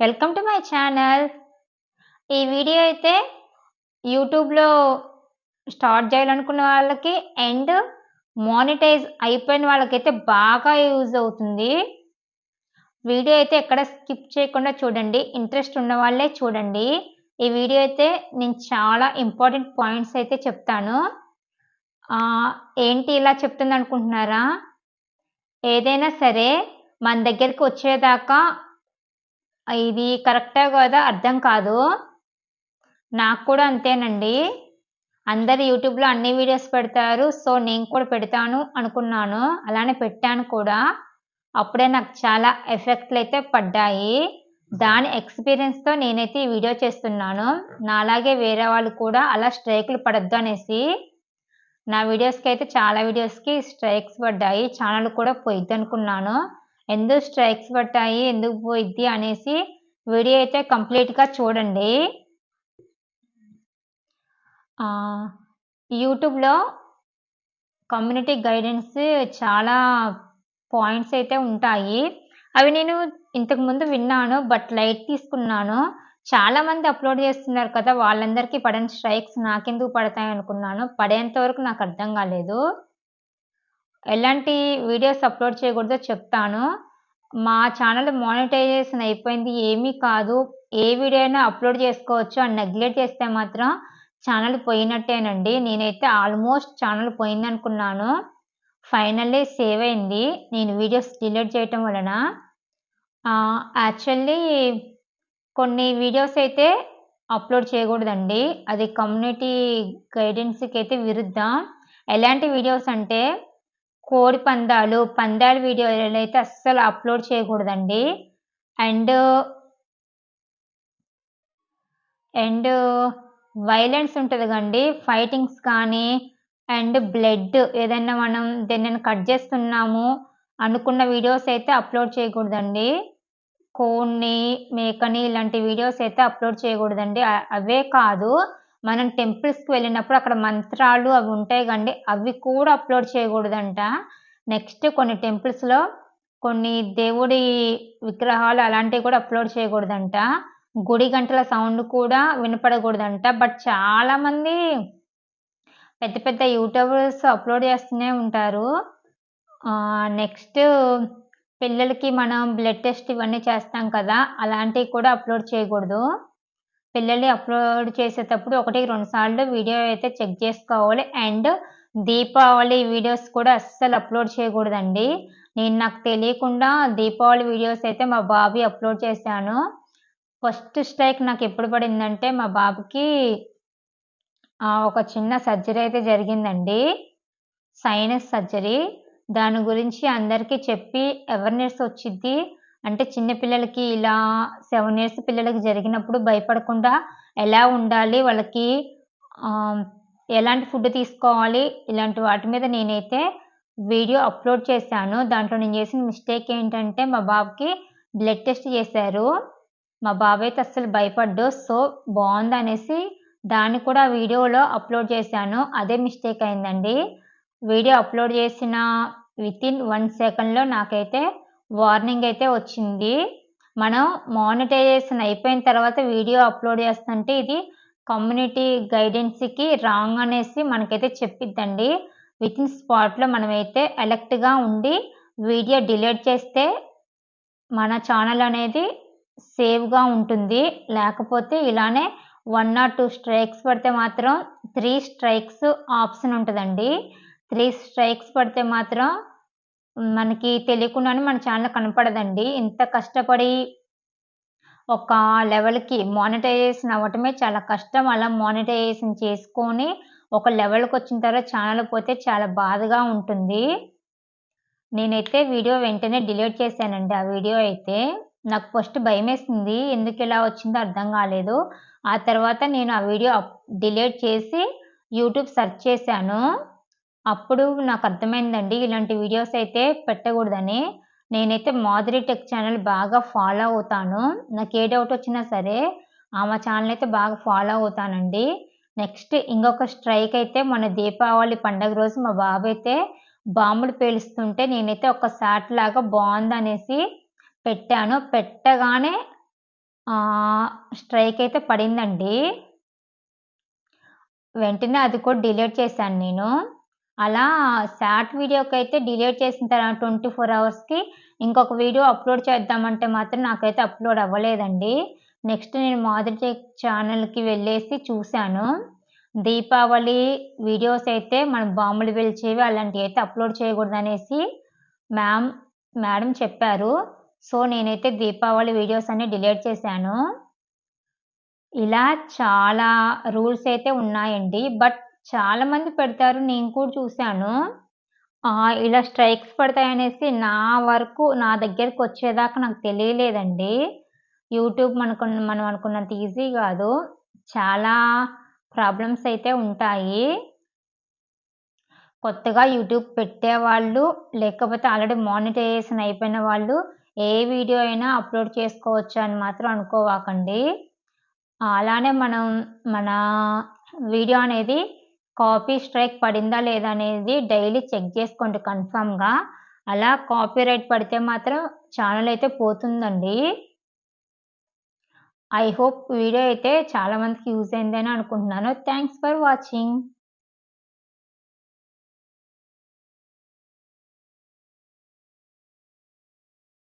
Welcome to my channel ఈ video అయితే యూట్యూబ్లో స్టార్ట్ చేయాలనుకున్న వాళ్ళకి అండ్ మానిటైజ్ అయిపోయిన వాళ్ళకైతే బాగా యూజ్ అవుతుంది. వీడియో అయితే ఎక్కడ స్కిప్ చేయకుండా చూడండి. ఇంట్రెస్ట్ ఉన్న వాళ్ళే చూడండి. ఈ వీడియో అయితే నేను చాలా ఇంపార్టెంట్ పాయింట్స్ అయితే చెప్తాను. ఏంటి ఇలా చెప్తుంది అనుకుంటున్నారా? ఏదైనా సరే మన దగ్గరికి వచ్చేదాకా ఇది కరెక్టా కదా? అర్థం కాదు. నాకు కూడా అంతేనండి. అందరు యూట్యూబ్లో అన్ని వీడియోస్ పెడతారు. సో నేను కూడా పెడతాను అనుకున్నాను. అలానే పెట్టాను కూడా. అప్పుడే నాకు చాలా ఎఫెక్ట్లు అయితే పడ్డాయి. దాని ఎక్స్పీరియన్స్తో నేనైతే ఈ వీడియో చేస్తున్నాను. నాలాగే వేరే వాళ్ళు కూడా అలా స్ట్రైక్లు పడద్దు అనేసి. నా వీడియోస్కి అయితే చాలా వీడియోస్కి స్ట్రైక్స్ పడ్డాయి. ఛానల్ కూడా పోయిద్ది అనుకున్నాను ఎందుకు స్ట్రైక్స్ పట్టాయి ఎందుకు పోయిద్ది అనేసి వీడియో అయితే కంప్లీట్గా చూడండి. యూట్యూబ్లో కమ్యూనిటీ గైడెన్స్ చాలా పాయింట్స్ అయితే ఉంటాయి. అవి నేను ఇంతకుముందు విన్నాను బట్ లైట్ తీసుకున్నాను. చాలామంది అప్లోడ్ చేస్తున్నారు కదా వాళ్ళందరికీ పడని స్ట్రైక్స్ నాకెందుకు పడతాయి అనుకున్నాను. పడేంత వరకు నాకు అర్థం కాలేదు. ఎలాంటి వీడియోస్ అప్లోడ్ చేయకూడదో చెప్తాను. మా ఛానల్ మానిటైజేషన్ అయిపోయింది ఏమీ కాదు. ఏ వీడియో అయినా అప్లోడ్ చేసుకోవచ్చు అని నెగ్లెక్ట్ చేస్తే మాత్రం ఛానల్ పోయినట్టేనండి. నేనైతే ఆల్మోస్ట్ ఛానల్ పోయిందనుకున్నాను. ఫైనల్లీ సేవ్ అయింది. నేను వీడియోస్ డిలీట్ చేయటం వలన. యాక్చువల్లీ కొన్ని వీడియోస్ అయితే అప్లోడ్ చేయకూడదండి. అది కమ్యూనిటీ గైడెన్స్కి అయితే విరుద్ధం. ఎలాంటి వీడియోస్ అంటే కోడి పందాలు పందాల వీడియోలు అయితే అస్సలు అప్లోడ్ చేయకూడదండి. అండ్ అండ్ వైలెన్స్ ఉంటుంది కండి ఫైటింగ్స్ కానీ అండ్ బ్లడ్ ఏదైనా మనం దేన్ని కట్ చేస్తున్నాము అనుకున్న వీడియోస్ అయితే అప్లోడ్ చేయకూడదండి. కోన్ని మేకని ఇలాంటి వీడియోస్ అయితే అప్లోడ్ చేయకూడదండి. అవే కాదు. మనం టెంపుల్స్కి వెళ్ళినప్పుడు అక్కడ మంత్రాలు అవి ఉంటాయి కండి అవి కూడా అప్లోడ్ చేయకూడదంట. నెక్స్ట్ కొన్ని టెంపుల్స్లో కొన్ని దేవుడి విగ్రహాలు అలాంటివి కూడా అప్లోడ్ చేయకూడదంట. గుడి గంటల సౌండ్ కూడా వినపడకూడదంట. బట్ చాలామంది పెద్ద పెద్ద యూట్యూబర్స్ అప్లోడ్ చేస్తూనే ఉంటారు. నెక్స్ట్ పిల్లలకి మనం బ్లడ్ టెస్ట్ ఇవన్నీ చేస్తాం కదా అలాంటివి కూడా అప్లోడ్ చేయకూడదు. పిల్లల్ని అప్లోడ్ చేసేటప్పుడు ఒకటి రెండు సార్లు వీడియో అయితే చెక్ చేసుకోవాలి. అండ్ దీపావళి వీడియోస్ కూడా అస్సలు అప్లోడ్ చేయకూడదండి. నేను నాకు తెలియకుండా దీపావళి వీడియోస్ అయితే మా బాబీ అప్లోడ్ చేశాను. ఫస్ట్ స్ట్రైక్ నాకు ఎప్పుడు పడిందంటే మా బాబుకి ఒక చిన్న సర్జరీ అయితే జరిగిందండి. Sinus surgery. దాని గురించి అందరికీ చెప్పి అవేర్నెస్ వచ్చింది అంటే చిన్నపిల్లలకి ఇలా సెవెన్ ఇయర్స్ పిల్లలకి జరిగినప్పుడు భయపడకుండా ఎలా ఉండాలి వాళ్ళకి ఎలాంటి ఫుడ్ తీసుకోవాలి ఇలాంటి వాటి మీద నేనైతే వీడియో అప్లోడ్ చేశాను. దాంట్లో నేను చేసిన మిస్టేక్ ఏంటంటే మా బాబుకి బ్లడ్ టెస్ట్ చేశారు. మా బాబు అయితే అస్సలు భయపడ్డు. సో బాగుంది అనేసి దాన్ని కూడా వీడియోలో అప్లోడ్ చేశాను. అదే మిస్టేక్ అయిందండి. వీడియో అప్లోడ్ చేసిన విత్ ఇన్ వన్ సెకండ్లో నాకైతే వార్నింగ్ అయితే వచ్చింది. మనం మానిటైజేషన్ అయిపోయిన తర్వాత వీడియో అప్లోడ్ చేస్తుంటే ఇది కమ్యూనిటీ గైడెన్స్కి రాంగ్ అనేసి మనకైతే చెప్పిద్దండి. విత్ ఇన్ స్పాట్లో మనమైతే ఎలక్ట్గా ఉండి వీడియో డిలీట్ చేస్తే మన ఛానల్ అనేది సేవ్గా ఉంటుంది. లేకపోతే ఇలానే వన్ ఆర్ టూ స్ట్రైక్స్ పడితే మాత్రం త్రీ స్ట్రైక్స్ ఆప్షన్ ఉంటుందండి. త్రీ స్ట్రైక్స్ పడితే మాత్రం మనకి తెలియకుండానే మన ఛానల్ కనపడదండి. ఇంత కష్టపడి ఒక లెవెల్కి మానిటైజేషన్ అవ్వటమే చాలా కష్టం. అలా మానిటైజేషన్ చేసుకొని ఒక లెవెల్కి వచ్చిన తర్వాత ఛానల్ పోతే చాలా బాధగా ఉంటుంది. నేనైతే వీడియో వెంటనే డిలీట్ చేశానండి. ఆ వీడియో అయితే నాకు ఫస్ట్ భయం వేసింది ఎందుకు ఇలా వచ్చిందో అర్థం కాలేదు. ఆ తర్వాత నేను ఆ వీడియో డిలీట్ చేసి యూట్యూబ్ సెర్చ్ చేశాను. అప్పుడు నాకు అర్థమైందండి ఇలాంటి వీడియోస్ అయితే పెట్టకూడదని. నేనైతే మాధురి టెక్ ఛానల్ బాగా ఫాలో అవుతాను. నాకు ఏ డౌట్ వచ్చినా సరే ఆమె ఛానల్ అయితే బాగా ఫాలో అవుతానండి. నెక్స్ట్ ఇంకొక స్ట్రైక్ అయితే మన దీపావళి పండగ రోజు మా బాబు అయితే బాంబులు పేలుస్తుంటే నేనైతే ఒక షాట్ లాగా బాగుందనేసి పెట్టాను. పెట్టగానే స్ట్రైక్ అయితే పడిందండి. వెంటనే అది కూడా డిలీట్ చేశాను నేను. అలా షార్ట్ వీడియోకి అయితే డిలీట్ చేసిన తర్వాత ట్వంటీ ఫోర్ అవర్స్కి ఇంకొక వీడియో అప్లోడ్ చేద్దామంటే మాత్రం నాకైతే అప్లోడ్ అవ్వలేదండి. నెక్స్ట్ నేను మాధురి ఛానల్కి వెళ్ళేసి చూశాను. దీపావళి వీడియోస్ అయితే మనం బాంబులు పిలిచేవి అలాంటివి అయితే అప్లోడ్ చేయకూడదు అనేసి మ్యామ్ మేడం చెప్పారు. సో నేనైతే దీపావళి వీడియోస్ అన్ని డిలీట్ చేశాను. ఇలా చాలా రూల్స్ అయితే ఉన్నాయండి. బట్ చాలామంది పెడతారు నేను కూడా చూశాను. ఇలా స్ట్రైక్స్ పడతాయనేసి నా వరకు నా దగ్గరకు వచ్చేదాకా నాకు తెలియలేదండి. యూట్యూబ్ మనకు మనం అనుకున్నంత ఈజీ కాదు. చాలా ప్రాబ్లమ్స్ అయితే ఉంటాయి. కొత్తగా యూట్యూబ్ పెట్టేవాళ్ళు లేకపోతే ఆల్రెడీ మానిటైజేషన్ అయిపోయిన వాళ్ళు ఏ వీడియో అయినా అప్లోడ్ చేసుకోవచ్చు అని మాత్రం అనుకోవాకండి. అలానే మనం మన వీడియో అనేది కాపీ స్ట్రైక్ పడిందా లేదా అనేది డైలీ చెక్ చేసుకోండి కన్ఫామ్గా అలా కాపీ రైట్ పడితే మాత్రం ఛానల్ అయితే పోతుందండి. ఐ హోప్ వీడియో అయితే చాలామందికి యూజ్ అయిందని అనుకుంటున్నాను. Thanks for watching